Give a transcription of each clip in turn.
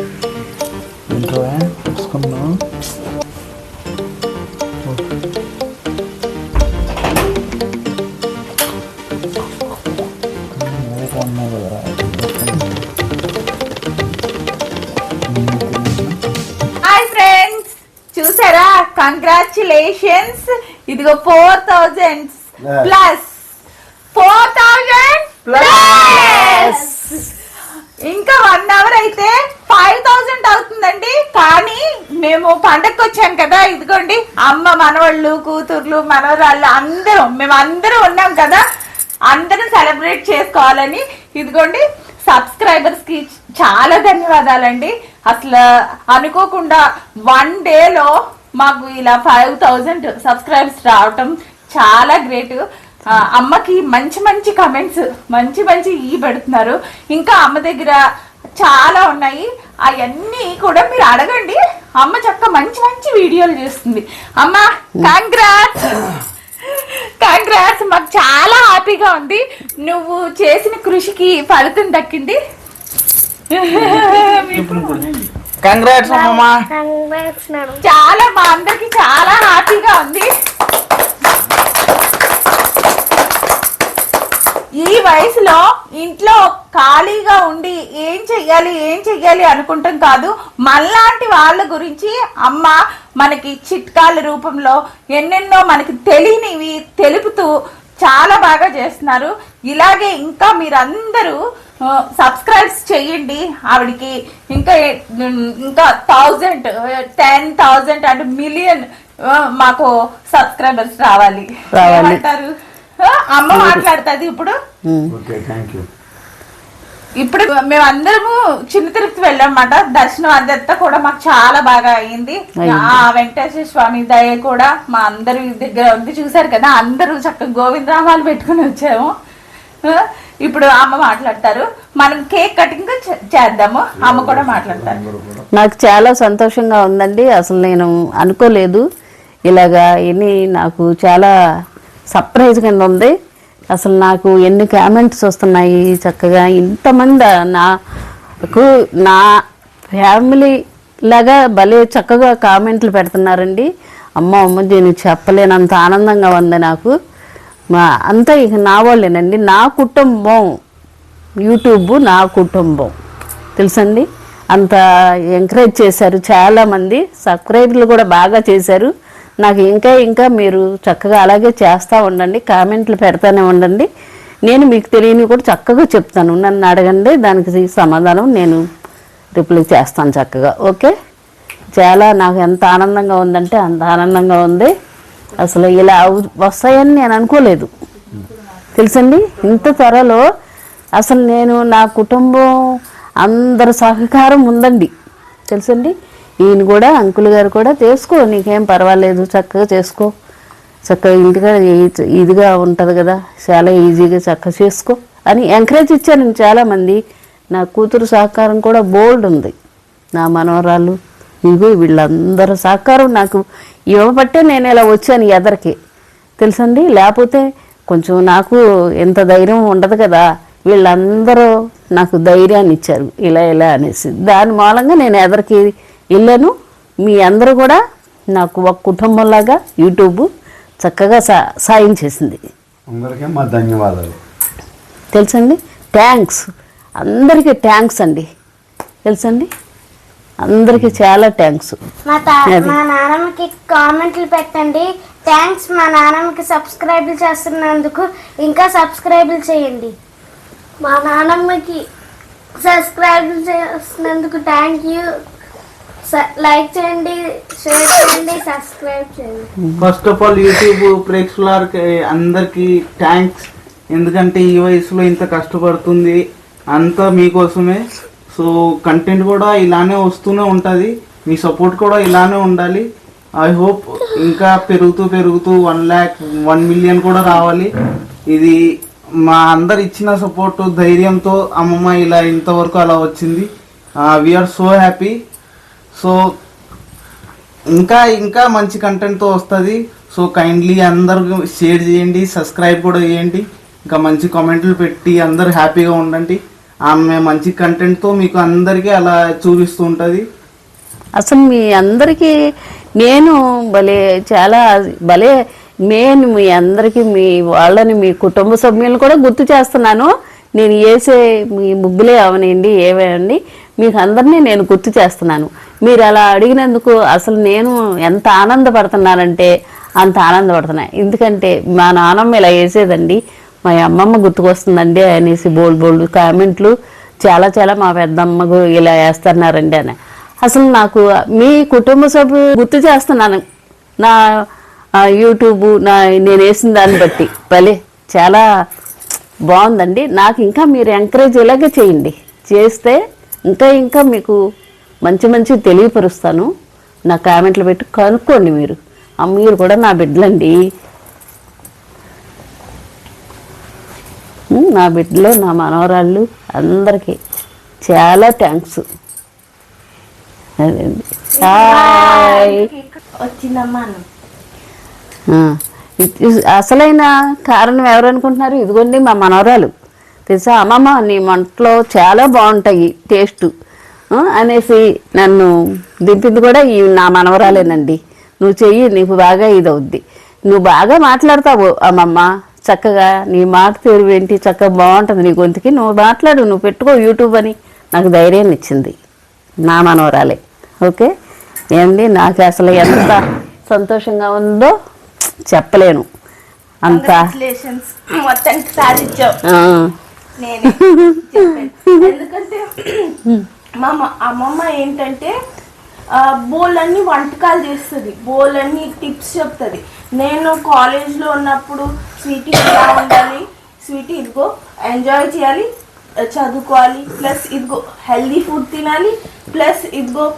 ఏంట్రా ఫ్రెండ్స్ చూసారా? కంగ్రాచులేషన్స్ ఇదిగో four thousand. Plus four thousand plus ఇంకా వన్ అవర్ అయితే ఫైవ్ థౌజండ్ అవుతుందండి. కానీ మేము పండగకి వచ్చాం కదా ఇదిగోండి. అమ్మ మనవాళ్ళు కూతుర్లు మనవరాళ్ళు అందరం మేము అందరం ఉన్నాం కదా. అందరం సెలబ్రేట్ చేసుకోవాలని ఇదిగోండి సబ్స్క్రైబర్స్కి చాలా ధన్యవాదాలండి. అసలు అనుకోకుండా వన్ డేలో మాకు ఇలా ఫైవ్ థౌజండ్ సబ్స్క్రైబర్స్ రావటం చాలా గ్రేట్ అమ్మకి మంచి మంచి కమెంట్స్ మంచి మంచి ఈ పెడుతున్నారు. ఇంకా అమ్మ దగ్గర చాలా ఉన్నాయి. అవన్నీ కూడా మీరు అడగండి. అమ్మ చక్క మంచి మంచి వీడియోలు చేస్తుంది. అమ్మ కంగ్రాట్స్ కంగ్రాట్స్ మాకు చాలా హ్యాపీగా ఉంది. నువ్వు చేసిన కృషికి ఫలితం దక్కింది. కంగ్రాట్స్ చాలా మా అందరికి చాలా హ్యాపీగా ఉంది. ఈ వయసులో ఇంట్లో ఖాళీగా ఉండి ఏం చెయ్యాలి ఏం చెయ్యాలి అనుకుంటాం కాదు. మనలాంటి వాళ్ళ గురించి అమ్మ మనకి చిట్కాల రూపంలో ఎన్నెన్నో మనకి తెలియనివి తెలుపుతూ చాలా బాగా చేస్తున్నారు. ఇలాగే ఇంకా మీరందరూ సబ్స్క్రైబ్స్ చేయండి ఆవిడకి ఇంకా ఇంకా థౌజండ్ టెన్ థౌజండ్ అంటే మిలియన్ మాకు సబ్స్క్రైబర్స్ రావాలి. రావాలి. అమ్మ మాట్లాడుతుంది ఇప్పుడు. ఓకే థ్యాంక్ యూ ఇప్పుడు మేమందరము చిన్న తిరుపతి వెళ్ళామన్నమాట. దర్శనం అదంతా కూడా మాకు చాలా బాగా అయింది. ఆ వెంకటేశ్వర స్వామి దయ కూడా మా అందరి దగ్గర ఉంది. చూసారు కదా అందరూ చక్కగా గోవిందరామాలు పెట్టుకుని వచ్చాము. ఇప్పుడు అమ్మ మాట్లాడతారు. మనం కేక్ కటింగ్ చేద్దాము. అమ్మ కూడా మాట్లాడతారు. నాకు చాలా సంతోషంగా ఉందండి. అసలు నేను అనుకోలేదు. ఇలాగా ఎన్ని నాకు చాలా సర్ప్రైజ్ కింద ఉంది. అసలు నాకు ఎన్ని కామెంట్స్ వస్తున్నాయి చక్కగా. ఇంతమంది నాకు నా ఫ్యామిలీ లాగా భలే చక్కగా కామెంట్లు పెడుతున్నారండి. అమ్మ అమ్మ నేను చెప్పలేనంత ఆనందంగా ఉంది నాకు. అంతా ఇక నా వాళ్ళేనండి. నా కుటుంబం యూట్యూబ్ నా కుటుంబం. తెలుసండి? అంత ఎంకరేజ్ చేశారు. చాలామంది సబ్స్క్రైబ్లు కూడా బాగా చేశారు. నాకు ఇంకా ఇంకా మీరు చక్కగా అలాగే చేస్తూ ఉండండి కామెంట్లు పెడతానే ఉండండి. నేను మీకు తెలియని కూడా చక్కగా చెప్తాను. నన్ను అడగండి దానికి సమాధానం నేను రిప్లై చేస్తాను చక్కగా. ఓకే? చాలా నాకు ఎంత ఆనందంగా ఉందంటే అంత ఆనందంగా ఉంది. అసలు ఇలా అవు- వస్తాయని నేను అనుకోలేదు. తెలుసండి? ఇంత త్వరలో అసలు నేను నా కుటుంబం అందరి సహకారం ఉందండి. తెలుసండి? ఈయన కూడా అంకుల్ గారు కూడా చేసుకో నీకేం పర్వాలేదు చక్కగా చేసుకో. చక్కగా ఇంటిగా ఇదిగా ఉంటుంది కదా చాలా ఈజీగా చక్కగా చేసుకో అని ఎంకరేజ్ ఇచ్చాను చాలామంది. నా కూతురు సహకారం కూడా బోల్డ్ ఉంది. నా మనవరాలు ఇగో వీళ్ళందరూ సహకారం నాకు ఇవ్వబట్టే నేను ఇలా వచ్చాను ఎదరికి తెలుసండి? లేకపోతే కొంచెం నాకు ఎంత ధైర్యం ఉండదు కదా వీళ్ళందరూ నాకు ధైర్యాన్ని ఇచ్చారు. ఇలా ఇలా అనేసి. దాని మూలంగా నేను ఎదరికి వెళ్ళాను మీ అందరూ కూడా నాకు ఒక కుటుంబంలాగా యూట్యూబ్ చక్కగా సా సాయం చేసింది. అందరికీ మా ధన్యవాదాలు. తెలుసండి? థ్యాంక్స్. అందరికీ థ్యాంక్స్ అండి. తెలుసండి? అందరికీ చాలా థ్యాంక్స్. మా తా అది. మా నాన్నమ్మకి కామెంట్లు పెట్టండి. థ్యాంక్స్ మా నాన్నమ్మకి సబ్స్క్రైబ్ చేస్తున్నందుకు. ఇంకా సబ్స్క్రైబ్ చేయండి. మా నాన్నమ్మకి సబ్స్క్రైబ్ చేస్తున్నందుకు థ్యాంక్ యూ. లైక్ చేయండి షేర్ చేయండి సబ్స్క్రైబ్ చేయండి. ఫస్ట్ ఆఫ్ ఆల్ యూట్యూబ్ ప్రేక్షకులకి అందరికి థ్యాంక్స్ ఎందుకంటే ఈ వయసులో ఇంత కష్టపడుతుంది అంతా మీకోసమే. సో కంటెంట్ కూడా ఇలానే వస్తూనే ఉంటుంది. మీ సపోర్ట్ కూడా ఇలానే ఉండాలి. ఐ హోప్ ఇంకా పెరుగుతూ పెరుగుతూ వన్ ల్యాక్ వన్ మిలియన్ కూడా రావాలి. ఇది మా అందరు ఇచ్చిన సపోర్ట్ ధైర్యంతో అమ్మమ్మ ఇలా ఇంతవరకు అలా వచ్చింది. వీఆర్ సో హ్యాపీ సో ఇంకా ఇంకా మంచి కంటెంట్తో వస్తుంది. సో కైండ్లీ అందరూ షేర్ చేయండి సబ్స్క్రైబ్ కూడా చేయండి. ఇంకా మంచి కామెంట్లు పెట్టి అందరు హ్యాపీగా ఉండండి. ఆమె మంచి కంటెంట్తో మీకు అందరికీ అలా చూపిస్తూ ఉంటుంది. అసలు మీ అందరికీ నేను భలే చాలా భలే నేను మీ అందరికీ మీ వాళ్ళని మీ కుటుంబ సభ్యులను కూడా గుర్తు చేస్తున్నాను. నేను వేసే మీ ముగ్గులే అవనండి ఏవేయండి మీకు అందరినీ నేను గుర్తు చేస్తున్నాను. మీరు అలా అడిగినందుకు అసలు నేను ఎంత ఆనందపడుతున్నానంటే అంత ఆనందపడుతున్నా. ఎందుకంటే మా నాన్నమ్మ ఇలా వేసేదండి మా అమ్మమ్మ గుర్తుకొస్తుందండి అనేసి బోల్డ్ బోల్డ్ కామెంట్లు. చాలా చాలా మా పెద్దమ్మకు ఇలా వేస్తున్నారండి అని. అసలు నాకు మీ కుటుంబ సభ్యులు గుర్తు చేస్తున్నాను. నా యూట్యూబ్ నా నేను వేసిన దాన్ని బట్టి. భలే చాలా బాగుందండి. నాకు ఇంకా మీరు ఎంకరేజ్ ఇలాగే చేయండి. చేస్తే ఇంకా ఇంకా మీకు మంచి మంచి తెలియపరుస్తాను. నా కామెంట్లు పెట్టి కనుక్కోండి మీరు. మీరు కూడా నా బిడ్డలండి. నా బిడ్డలు నా మనవరాళ్ళు అందరికీ చాలా థ్యాంక్స్ అసలైన కారణం ఎవరు అనుకుంటున్నారు ఇదిగోండి మా మనవరాలు. తెలుసా? అమ్మమ్మ నీ వంటలో చాలా బాగుంటాయి టేస్ట్. అనేసి నన్ను దింపింది కూడా ఈ నా మనవరాలేనండి. నువ్వు చెయ్యి నీకు బాగా ఇదవుద్ది. నువ్వు బాగా మాట్లాడతావు అమ్మమ్మ. చక్కగా నీ మాట తీరు ఏంటి చక్కగా బాగుంటుంది నీ గొంతుకి. నువ్వు మాట్లాడు నువ్వు పెట్టుకో యూట్యూబ్ అని నాకు ధైర్యాన్ని ఇచ్చింది నా మనవరాలే. ఓకే? ఏంది? నాకు అసలు ఎంత సంతోషంగా ఉందో చెప్పలేను. అంత మొత్తానికి సాధించావు. ఎందుకంటే మా అమ్మ- అమ్మమ్మ ఏంటంటే బోల్ అన్ని వంటకాలు చేస్తుంది. బోల్ అన్ని టిప్స్ చెప్తుంది. నేను కాలేజ్లో ఉన్నప్పుడు స్వీటీ ఎలా ఉండాలి. స్వీటీ ఇదిగో ఎంజాయ్ చేయాలి చదువుకోవాలి. ప్లస్ ఇదిగో హెల్దీ ఫుడ్ తినాలి. ప్లస్ ఇదిగో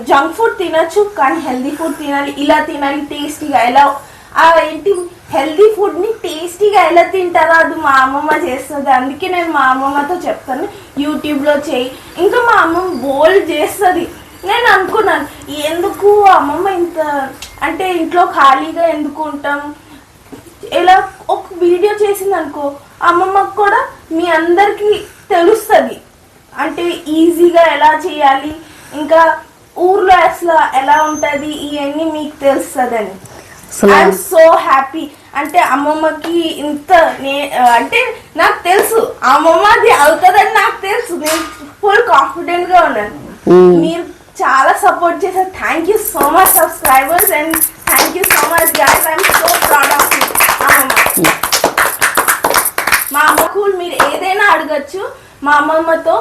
జంక్ ఫుడ్ తినచ్చు కానీ హెల్దీ ఫుడ్ తినాలి ఇలా తినాలి టేస్టీగా ఎలా ఆ ఏంటి హెల్దీ ఫుడ్ని టేస్టీగా ఎలా తింటారో అది మా అమ్మమ్మ చేస్తుంది. అందుకే నేను మా అమ్మమ్మతో చెప్తాను. యూట్యూబ్లో చేయి. ఇంకా మా అమ్మమ్మ బోల్ చేస్తుంది. నేను అనుకున్నాను ఎందుకు అమ్మమ్మ ఇంత అంటే ఇంట్లో ఖాళీగా ఎందుకు ఉంటాం? ఇలా ఒక వీడియో చేసింది అనుకో అమ్మమ్మకు కూడా మీ అందరికి తెలుస్తుంది. అంటే ఈజీగా ఎలా చేయాలి? ఇంకా ఊర్లో అసలు ఎలా ఉంటది? ఇవన్నీ మీకు తెలుస్తుందని. అసలు ఐఎమ్ సో హ్యాపీ అంటే అమ్మమ్మకి ఇంత నే అంటే నాకు తెలుసు. అమ్మమ్మ అది అవుతుందని నాకు తెలుసు. నేను ఫుల్ కాన్ఫిడెంట్గా ఉన్నాను. మీరు చాలా సపోర్ట్ చేశారు. Thank you so much subscribers and thank you so much guys I'm so proud of you అమ్మమ్మ. మా అమ్మకు మీరు ఏదైనా అడగచ్చు. మా అమ్మమ్మతో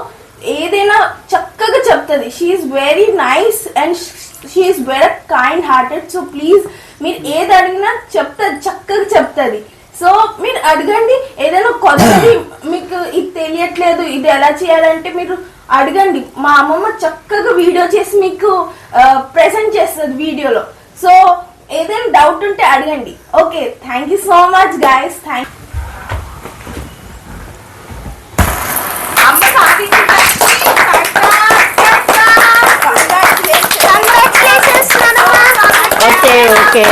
ఏదైనా చక్కగా చెప్తుంది. She's very nice and she's very kind hearted so please మీరు ఏది అడిగినా చెప్తుంది చక్కగా చెప్తుంది. సో మీరు అడగండి ఏదైనా కొత్తది మీకు ఇది తెలియట్లేదు ఇది ఎలా చేయాలంటే మీరు అడగండి. మా అమ్మమ్మ చక్కగా వీడియో చేసి మీకు ప్రెజెంట్ చేస్తుంది వీడియోలో సో ఏదైనా డౌట్ ఉంటే అడగండి. Okay thank you so much guys thank okay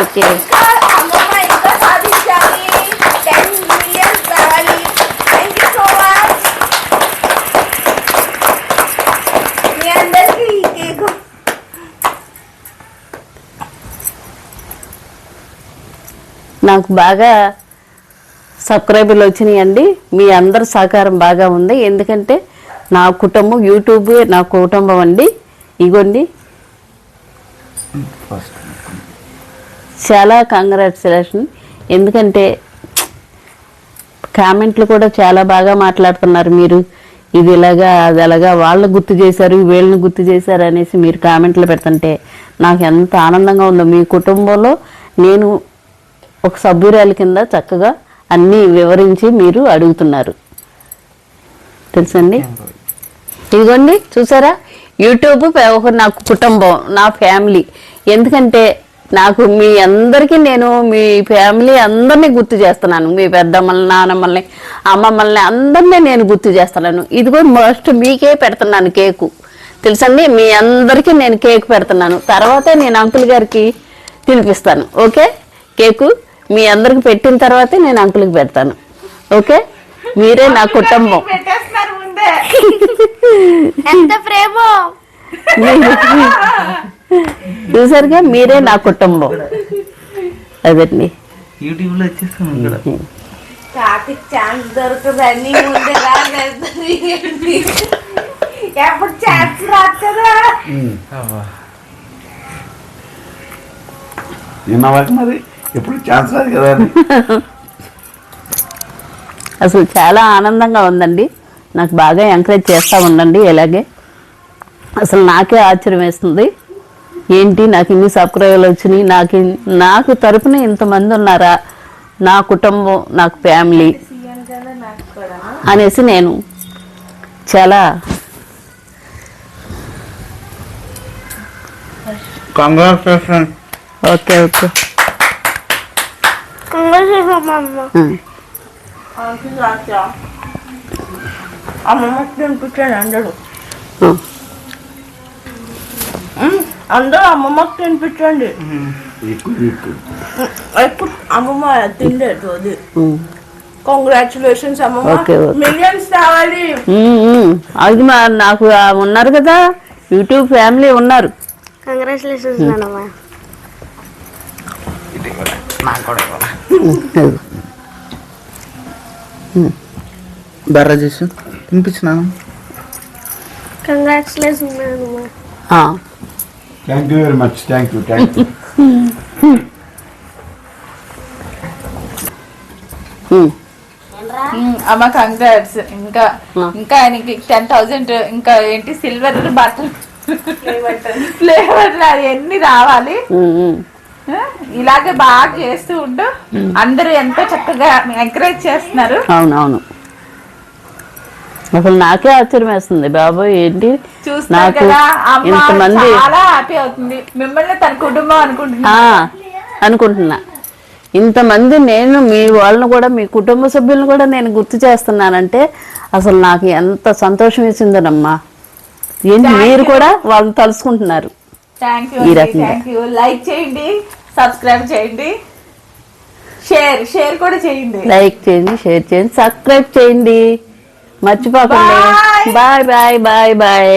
okay నాకు బాగా సబ్స్క్రైబర్లు వచ్చినాయండి. మీ అందరి సహకారం బాగా ఉంది. ఎందుకంటే నా కుటుంబం యూట్యూబ్ నా కుటుంబం అండి. ఇగోండి. ఫస్ట్ చాలా కంగ్రాచులేషన్ ఎందుకంటే కామెంట్లు కూడా చాలా బాగా మాట్లాడుతున్నారు మీరు. ఇది ఇలాగా అది అలాగా వాళ్ళు గుర్తు చేశారు వీళ్ళని గుర్తు చేశారు అనేసి మీరు కామెంట్లు పెడుతుంటే నాకు ఎంత ఆనందంగా ఉందో. మీ కుటుంబంలో నేను ఒక సభ్యురాలి కింద చక్కగా అన్నీ వివరించి మీరు అడుగుతున్నారు. తెలుసండి ఇదిగోండి చూసారా? యూట్యూబ్ పే- ఒక నాకు కుటుంబం నా ఫ్యామిలీ. ఎందుకంటే నాకు మీ అందరికీ నేను మీ ఫ్యామిలీ అందరినీ గుర్తు చేస్తున్నాను. మీ పెద్దమ్మల్ని నానమ్మల్ని అమ్మమ్మల్ని అందరినీ నేను గుర్తు చేస్తున్నాను. ఇదిగో మస్ట్ మీకే పెడుతున్నాను కేకు. తెలుసండి? మీ అందరికీ నేను కేక్ పెడుతున్నాను. తర్వాతే నేను అంకుల్ గారికి తినిపిస్తాను. ఓకే? కేకు మీ అందరికి పెట్టిన తర్వాతే నేను అంకుల్కి పెడతాను. ఓకే? మీరే నా కుటుంబం. ఎంత ప్రేమ. చూసారుగా మీరే నా కుటుంబం. అదండి యూట్యూబ్లో వచ్చేస్తాను ఇక్కడ కాకి ఛాన్స్ దొరకదని ముందే రాగలుగుతుంది ఎప్పుడు ఛాన్స్ రాదు కదా నిన్న వరకు మరి ఎప్పుడు ఛాన్స్ రాదు కదా అని. అసలు చాలా ఆనందంగా ఉందండి. నాకు బాగా ఎంకరేజ్ చేస్తూ ఉండండి ఇలాగే. అసలు నాకే ఆశ్చర్యం వేస్తుంది ఏంటి నాకు ఇన్ని సబ్స్క్రైబర్లు వచ్చినాయి? నాకు నాకు తరపున ఇంతమంది ఉన్నారా? నా కుటుంబం నాకు ఫ్యామిలీ అనేసి నేను చాలా కంగ్రాచులేషన్ ఓకే ఓకే. అమ్మమ్మ తినిపించాడు అందరూ. ఆ. అందరూ అమ్మమ్మకి తినిపించండి. ఎక్కువ అమ్మమ్మ తినలేదు అది. కంగ్రాచులేషన్స్ అమ్మమ్మ. Millions um. అది మా నాకు ఉన్నారు కదా యూట్యూబ్ ఫ్యామిలీ ఉన్నారు. కంగ్రాచులేషన్స్ నాన్నమ్మ బర్ర చేసి. Thank you very much thank you thank అమ్మ కంగ్రాట్స్ ఇంకా ఇంకా ఆయనకి టెన్ థౌసండ్ ఇంకా ఏంటి సిల్వర్ బట్టలు ఫ్లేవర్ ఎన్ని రావాలి. ఆ, ఇలాగే బాగా చేస్తూ ఉంటూ అందరూ ఎంతో చక్కగా ఎంకరేజ్ చేస్తున్నారు. అవునవును. అసలు నాకే ఆశ్చర్యం వేస్తుంది. బాబోయ్ ఏంటి? నాకు ఇంతమంది మిమ్మల్ని తన కుటుంబం అనుకుంటున్నా. ఇంతమంది నేను మీ వాళ్ళని కూడా మీ కుటుంబ సభ్యులను కూడా నేను గుర్తు చేస్తున్నానంటే అసలు నాకు ఎంత సంతోషం వేసిందనమ్మా. ఏంటి మీరు కూడా వాళ్ళని తలుసుకుంటున్నారు ఈ రకంగా. లైక్ చేయండి సబ్స్క్రైబ్ చేయండి. షేర్ షేర్ కూడా చేయండి. లైక్ చేయండి షేర్ చేయండి సబ్స్క్రైబ్ చేయండి. మర్చిపోకండి. Bye bye bye bye